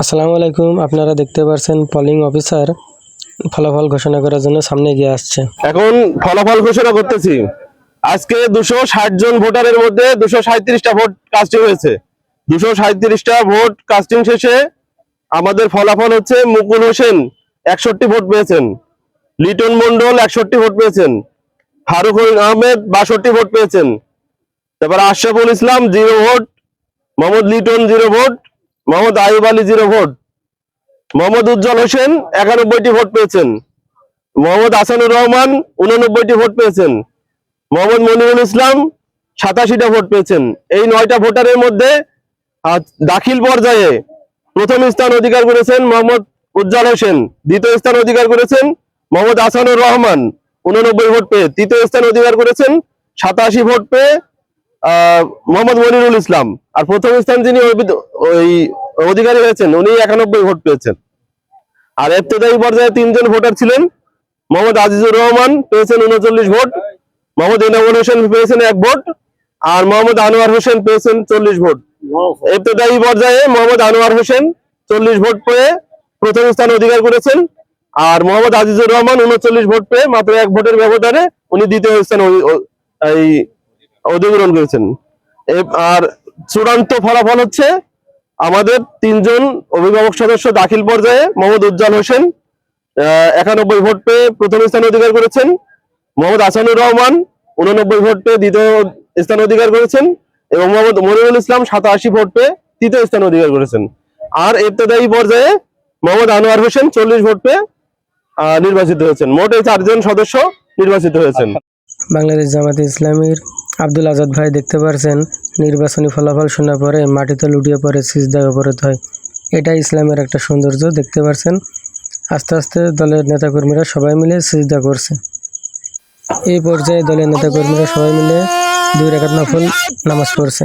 আসসালামু আলাইকুম, আপনারা দেখতে পাচ্ছেন পলিং অফিসার ফলাফল ঘোষণা করার জন্য সামনে এগিয়ে আসছে। এখন ফলাফল ঘোষণা করতেছি। আজকে দুশো জন ভোটারের মধ্যে দুশো সাঁত্রিশটা ভোট কাস্টিং হয়েছে। দুশো সাঁত্রিশটা ভোট কাস্টিং শেষে আমাদের ফলাফল হচ্ছে মুকুল হোসেন একষট্টি ভোট পেয়েছেন, লিটন মন্ডল একষট্টি ভোট পেয়েছেন, ফারুক আহমেদ বাষট্টি ভোট পেয়েছেন। তারপর Ashraful Islam zero vote, Mohammad Liton zero vote Mohammad Aib Ali zero vote. Mohammad Ujjal Hossain একানব্বইটি vote পেয়েছেন। মোহাম্মদ আসানুর রহমান উননব্বইটি ভোট পেয়েছেন। মোহাম্মদ মনিরুল ইসলাম সাতাশিটা ভোট পেয়েছেন। এই নয়টা ভোটারের মধ্যে দাখিল পর্যায়ে প্রথম স্থান অধিকার করেছেন মোহাম্মদ উজ্জ্বল হোসেন। দ্বিতীয় স্থান অধিকার করেছেন মোহাম্মদ আসানুর রহমান উননব্বই ভোট পেয়ে। তৃতীয় স্থান অধিকার করেছেন সাতাশি ভোট পেয়ে মোহাম্মদ মনিরুল ইসলাম। আর প্রথম স্থান যিনি ওই অধিকারী হয়েছেন উনি একানব্বই ভোট পেয়েছেন। আর এফতেদায়ী পর্যায়ে তিনজন ভোটার ছিলেন। মোহাম্মদ আজিজুর রহমান পেয়েছেন উনচল্লিশ ভোট, মোহাম্মদ ইনামুল হোসেন পেয়েছেন এক ভোট, আর মোহাম্মদ আনোয়ার হোসেন পেয়েছেন চল্লিশ ভোট। এফতেদায়ী পর্যায়ে মোহাম্মদ আনোয়ার হোসেন চল্লিশ ভোট পেয়ে প্রথম স্থান অধিকার করেছেন, আর মোহাম্মদ আজিজুর রহমান উনচল্লিশ ভোট পেয়ে মাত্র এক ভোটের ব্যবধানে উনি দ্বিতীয় স্থান এই অধিগ্রহণ করেছেন। আর চূড়ান্ত ফলাফল হচ্ছে আমাদের তিনজন অভিভাবক সদস্য দাখিল পর্যায়ে মোহাম্মদ উজ্জ্বল হোসেন একানব্বই ভোট পেয়ে প্রথম স্থান অধিকার করেছেন। মোহাম্মদ হাসানুর রহমান উননব্বই ভোট পেয়ে দ্বিতীয় স্থান অধিকার করেছেন এবং মোহাম্মদ মনিরুল ইসলাম সাতাশি ভোট পেয়ে তৃতীয় স্থান অধিকার করেছেন। আর ইবতদায়ী পর্যায়ে মোহাম্মদ আনোয়ার হোসেন চল্লিশ ভোট পেয়ে নির্বাচিত হয়েছেন। মোট এই চারজন সদস্য নির্বাচিত হয়েছেন। বাংলাদেশ জামাতে ইসলামীর আব্দুল আজাদ ভাই দেখতে পারছেন, নির্বাচনী ফলাফল শোনার পরে মাটিতে লুটিয়ে পড়ে সিজদায় অবরোধ হয়। এটা ইসলামের একটা সৌন্দর্য, দেখতে পারছেন? আস্তে আস্তে দলের নেতাকর্মীরা সবাই মিলে সিজদা করছে। এই পর্যায়ে দলের নেতাকর্মীরা সবাই মিলে দুই রাকাত নফল নামাজ পড়ছে।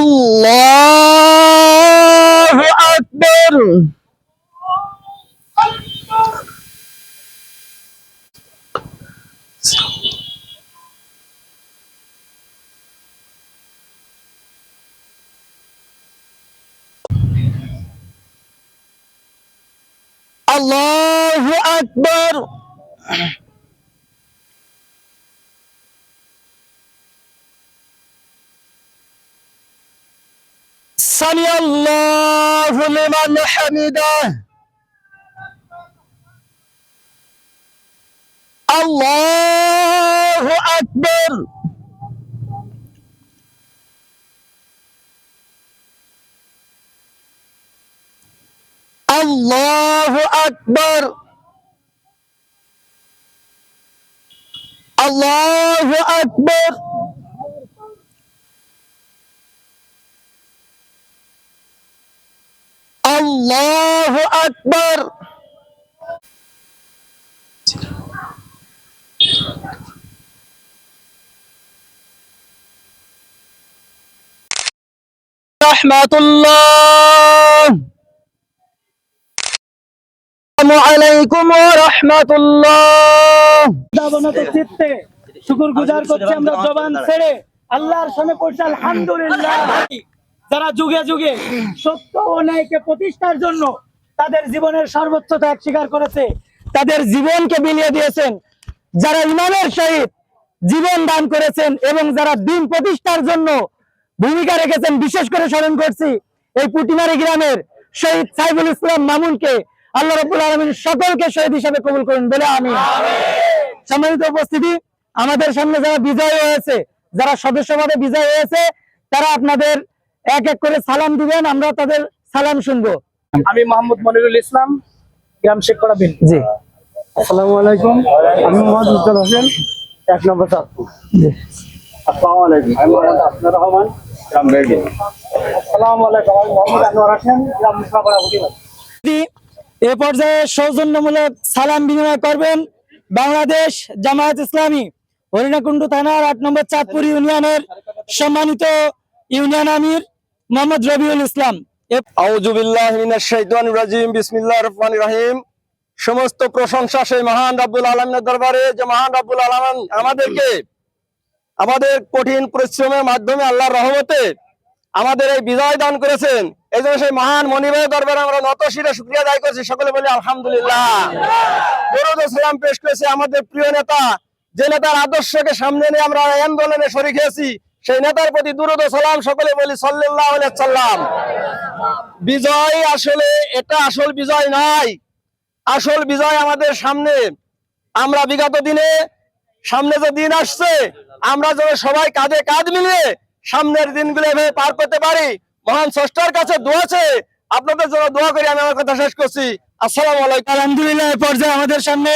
আল্লাহ আকবর আল্লাহ আকবর سمع الله لمن حمده. الله أكبر. الله أكبر. الله أكبر. আল্লাহ আকবর। শুকুর গুজার আল্লাহর সামনে করছি আলহামদুলিল্লাহ। যারা যুগে যুগে সত্য ও ন্যায়কে প্রতিষ্ঠার জন্য তাদের জীবনের সর্বোচ্চ ত্যাগ স্বীকার করেছে তাদের জীবনকে বিলিয়ে দিয়েছেন যারা ইমানের সহিত জীবন দান করেছেন এবং যারা দিন প্রতিষ্ঠার জন্য ভূমিকা রেখেছেন বিশেষ করে স্মরণ করছি এই পুটিমারি গ্রামের শহীদ সাইফুল ইসলাম মামুনকে আল্লাহ রবুল আলমিন সকলকে শহীদ হিসাবে কবুল করুন বলে আমি সম্মানিত উপস্থিতি আমাদের সামনে যারা বিজয় হয়েছে যারা সদস্যভাবে বিজয় হয়েছে তারা আপনাদের এক এক করে সালাম দিবেন আমরা তাদের সালাম শুনব। আমি মোহাম্মদ মনিরুল ইসলাম গ্রাম শেখরা বিন। জি। আসসালামু আলাইকুম। আমি মোহাম্মদ হোসেন এক নম্বর চাঁদপুর আসসালামু আলাইকুম। আমি মোহাম্মদ আসনার রহমান গ্রাম বেড়ি আসসালামু আলাইকুম। আমি মোহাম্মদ আনোয়ার হোসেন গ্রাম মুসলাপাড়া এ পর্যায়ে সৌজন্যমূলক সালাম বিনিময় করবেন বাংলাদেশ জামায়াত ইসলামী হরিণাকুণ্ডু থানার আট নম্বর চাঁদপুর ইউনিয়নের সম্মানিত ইউনিয়ন আমির মোহাম্মদ রবিউল ইসলাম। সমস্ত প্রশংসা সেই মহান রাব্বুল আলামিনের দরবারে, যে মহান রাব্বুল আলামিন আমাদেরকে আমাদের কঠিন পরিশ্রমের মাধ্যমে আল্লাহর রহমতে আমাদের এই বিজয় দান করেছেন। এই জন্য সেই মহান মনিবের দরবারে আমরা নত শিরে শুকরিয়া আদায় করছি। সকলে বলি আলহামদুলিল্লাহ। সালাম পেশ করেছে আমাদের প্রিয় নেতা। যে নেতার আদর্শকে সামনে নিয়ে আমরা আন্দোলনে শরিক হয়েছি সেই নেতার প্রতি দুরুদ সালাম সকলে বলি সাল্লাম বিজয় আসলে এটা আসল বিজয় নাই। আসল বিজয় আমাদের সামনে। আমরা বিগত দিনে সামনে যে দিন আসছে, আমরা যেন সবাই কাঁধে কাঁধ মিলিয়ে সামনের দিনগুলো এভাবে পার করতে পারি। মহান স্রষ্টার কাছে দোয়া আছে আপনাদের জন্য দোয়া করি, আমি আমার কথা শেষ করছি। আসসালাম আলাইকুম। আলহামদুলিল্লাহ পর্যায়ে আমাদের সামনে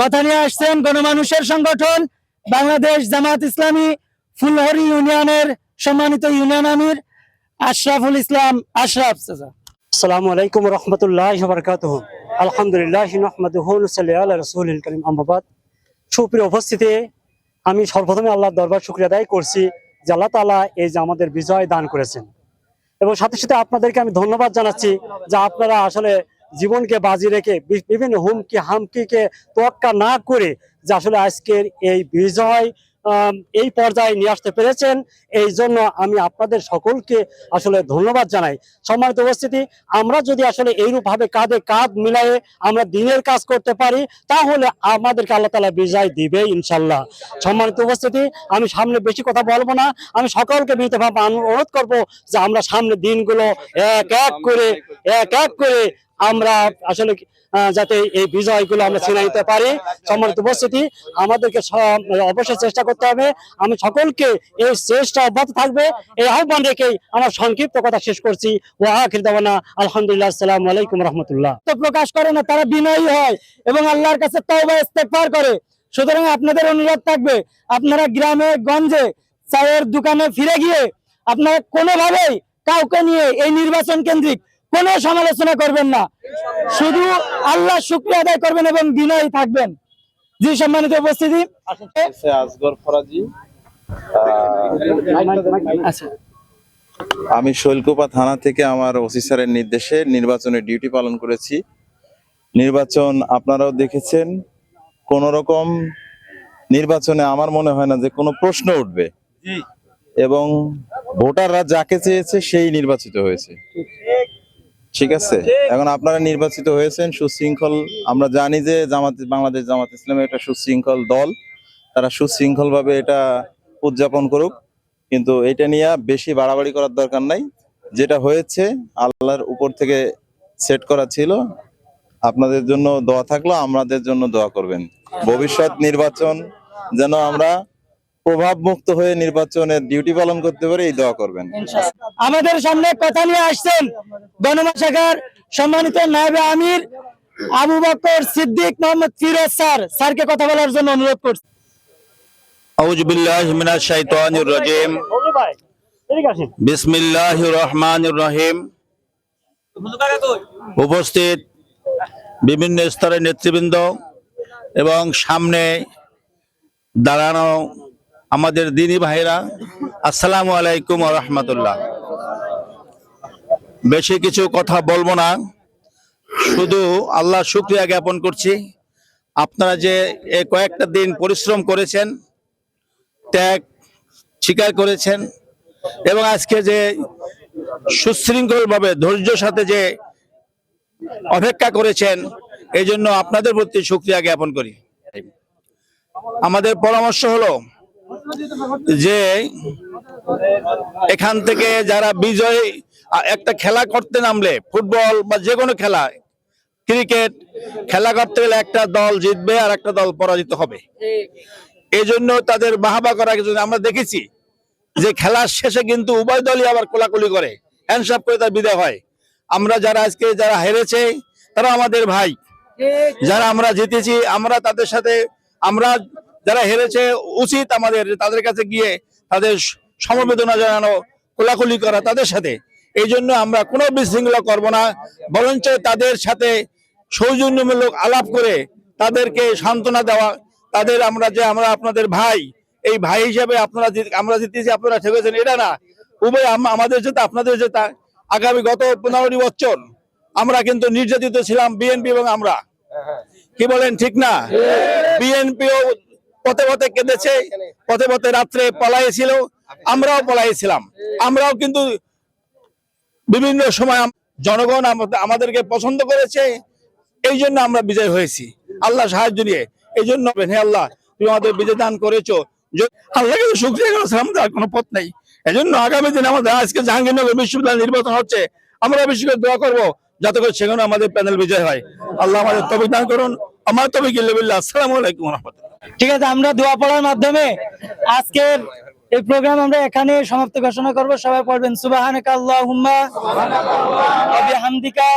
কথা নিয়ে আসছেন গণমানুষের সংগঠন বাংলাদেশ জামাত ইসলামী ফুলহরি ইউনিয়নের সম্মানিত ইউনিয়ন আমির আশরাফুল ইসলাম আশরাফ চাচা। আসসালামু আলাইকুম রহমতুল্লাহ বরকাতহ। আলহামদুলিল্লাহ রসুল করিম। আহমাবাদ সুপ্রিয় উপস্থিতি, আমি সর্বপ্রথমে আল্লাহর দরবার শুক্রিয়া আদায় করছি যে আল্লাহ তালা এই যে আমাদের বিজয় দান করেছেন। এবং সাথে সাথে আপনাদেরকে আমি ধন্যবাদ জানাচ্ছি যে আপনারা আসলে জীবনকে বাজি রেখে বিভিন্ন হুমকি, হামকিকে তোয়াক্কা না করে যে আসলে আজকের এই বিজয় এই পর্যায়ে নিয়ে আসতে পেরেছেন। এই জন্য আমি আপনাদের সকলকে আসলে ধন্যবাদ জানাই। সম্মানিত উপস্থিতি, আমরা যদি আসলে এইরূপ ভাবে কাঁধে কাঁধ মিলায়ে আমরা দিনের কাজ করতে পারি, তাহলে আমাদেরকে আল্লাহ তালা বিজয় দিবে ইনশাল্লাহ। সম্মানিত উপস্থিতি, আমি সামনে বেশি কথা বলব না। আমি সকলকে বিনীতভাবে অনুরোধ করব যে আমরা সামনে দিনগুলো এক এক করে, এক এক করে আমরা আসলে যাতে এই বিজয়গুলো আমরা ছিনে নিতে পারি, সম্মানিত উপস্থিতি, আমাদেরকে অবশ্যই চেষ্টা করতে হবে। আমি সকলকে এই চেষ্টা অব্যাহত থাকবে। এই আহ্বান রেখেই আমার সংক্ষিপ্ত কথা শেষ করছি। ও আখির দাওয়ানা, আলহামদুলিল্লাহ, আসসালামু আলাইকুম রহমতুল্লাহ। তো প্রকাশ করে না, তারা বিনয়ী হয় এবং আল্লাহর কাছে তওবা ইস্তেগফার করে। সুতরাং আপনাদের অনুরোধ থাকবে, আপনারা গ্রামে, গঞ্জে, চায়ের দোকানে ফিরে গিয়ে আপনারা কোনোভাবেই কাউকে নিয়ে এই নির্বাচন কেন্দ্রিক কোনো সমালোচনা করবেন না। শুধু আল্লাহ শুক্রিয়া আদায় করবেন এবং বিনয়ী থাকবেন। জি সম্মানিত উপস্থিতি। আচ্ছা। আমি শৈলকুপা থানা থেকে আমার ওসি স্যারের নির্দেশে নির্বাচনের ডিউটি পালন করেছি। নির্বাচন আপনারাও দেখেছেন কোন রকম নির্বাচনে আমার মনে হয় না যে কোনো প্রশ্ন উঠবে। এবং ভোটাররা যাকে চেয়েছে সেই নির্বাচিত হয়েছে। ঠিক আছে? এখন আপনারা নির্বাচিত হয়েছেন, সুশৃঙ্খল, আমরা জানি যে জামাত, বাংলাদেশ জামাত ইসলামের একটা সুশৃঙ্খল দল। তারা সুশৃঙ্খল ভাবে এটা উদযাপন করুক, কিন্তু এটা নিয়ে বেশি বাড়াবাড়ি করার দরকার নাই। যেটা হয়েছে, আল্লাহর উপর থেকে সেট করা ছিল। আপনাদের জন্য দোয়া থাকল, আমাদের জন্য দোয়া করবেন। ভবিষ্যৎ নির্বাচন যেন আমরা প্রভাব মুক্ত হয়ে নির্বাচনের ডিউটি পালন করতে পারে এই দোয়া করবেন। আমাদের সামনে কথা নিয়ে আসছেন গণমা শাখার সম্মানিত নায়বে আমির আবু বকর সিদ্দিক মোহাম্মদ ফিরোজ স্যার। স্যারকে কথা বলার জন্য অনুরোধ করছি। আউযু বিল্লাহি মিনাশ শাইতানির রাজিম। বিসমিল্লাহির রহমানির রহিম। উপস্থিত বিভিন্ন স্তরের নেতৃবৃন্দ এবং সামনে দাঁড়ানো আমাদের দিনী ভাইরা, আসসালামু আলাইকুম রহমতুল্লাহ। বেশি কিছু কথা বলব না, শুধু আল্লাহ শুক্রিয়া জ্ঞাপন করছি। আপনারা যে এ কয়েকটা দিন পরিশ্রম করেছেন, ত্যাগ স্বীকার করেছেন, এবং আজকে যে সুশৃঙ্খল ভাবে ধৈর্যের সাথে যে অপেক্ষা করেছেন, এই জন্য আপনাদের প্রতি শুক্রিয়া জ্ঞাপন করি। আমাদের পরামর্শ হলো যে এখান থেকে যারা বিজয় একটা খেলা করতে নামলে, ফুটবল বা যে কোনো খেলা, ক্রিকেট, খেলা করতে গেলে একটা দল জিতবে আর একটা দল পরাজিত হবে। এই জন্য তাদের বাহাবা করার জন্য আমরা দেখেছি যে খেলার শেষে কিন্তু উভয় দলই আবার কোলাকুলি করে হ্যান্ডসাপ করে তার বিদায় হয়। আমরা যারা আজকে যারা হেরেছে, তারা আমাদের ভাই। যারা আমরা জিতেছি, আমরা তাদের সাথে, আমরা যারা হেরেছে উচিত আমাদের তাদের কাছে গিয়ে তাদের সমবেদনা জানানো কোলাকুলি করা তাদের সাথে। এই জন্য আমরা কোনো বিশৃঙ্খলা করব না বরঞ্চ তাদের সাথে সৌজন্যমূলক আলাপ করে তাদেরকে সান্ত্বনা দেওয়া। তাদের আমরা যে আমরা আপনাদের ভাই এই ভাই হিসাবে আপনারা আমরা জিতেছি আপনারা ঠেকেছেন এটা না। উভয় আমাদের যেটা আপনাদের যেটা আগামী গত পনেরোটি বছর আমরা কিন্তু নির্যাতিত ছিলাম বিএনপি এবং আমরা। কি বলেন ঠিক না? বিএনপিও পথে পথে কেঁদেছে, পথে পথে রাত্রে পলাইছিল আমরাও পলাইছিলাম আমরাও কিন্তু বিভিন্ন সময় জনগণ আমাদেরকে পছন্দ করেছে, এই জন্য আমরা বিজয় হয়েছি। আল্লাহ সাহায্য নিয়ে। এই জন্য হে আল্লাহ, তুমি আমাদের বিজয় দান করেছ। আল্লাহকে শুক্রিয়া করা ছাড়া আমাদের আর কোনো পথ নেই। এই জন্য আগামী দিনে আমাদের আজকে জাহাঙ্গীরনগর বিশ্ববিদ্যালয় নির্বাচন হচ্ছে। আমরা বেশি করে দোয়া করব, যাতে করে সেখানে আমাদের প্যানেল বিজয় হয়। আল্লাহ আমাদের তবিক দান করুন। আমার তবিক ইল্লাবিল্লাহ আসসালামু আলাইকুম রহমতুল্লাহ। ঠিক আছে, আমরা দোয়া পড়ার মাধ্যমে আজকের এই প্রোগ্রাম আমরা এখানে সমাপ্ত ঘোষণা করব। সবাই পড়বেন সুবহানাকা আল্লাহুম্মা ওয়া বিহামদিকা,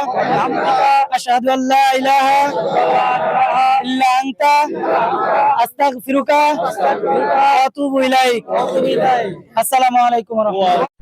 আশহাদু আল্লা ইলাহা ইল্লা আনতা, আস্তাগফিরুকা আতুবু ইলাইক। আসসালামু আলাইকুম ওয়া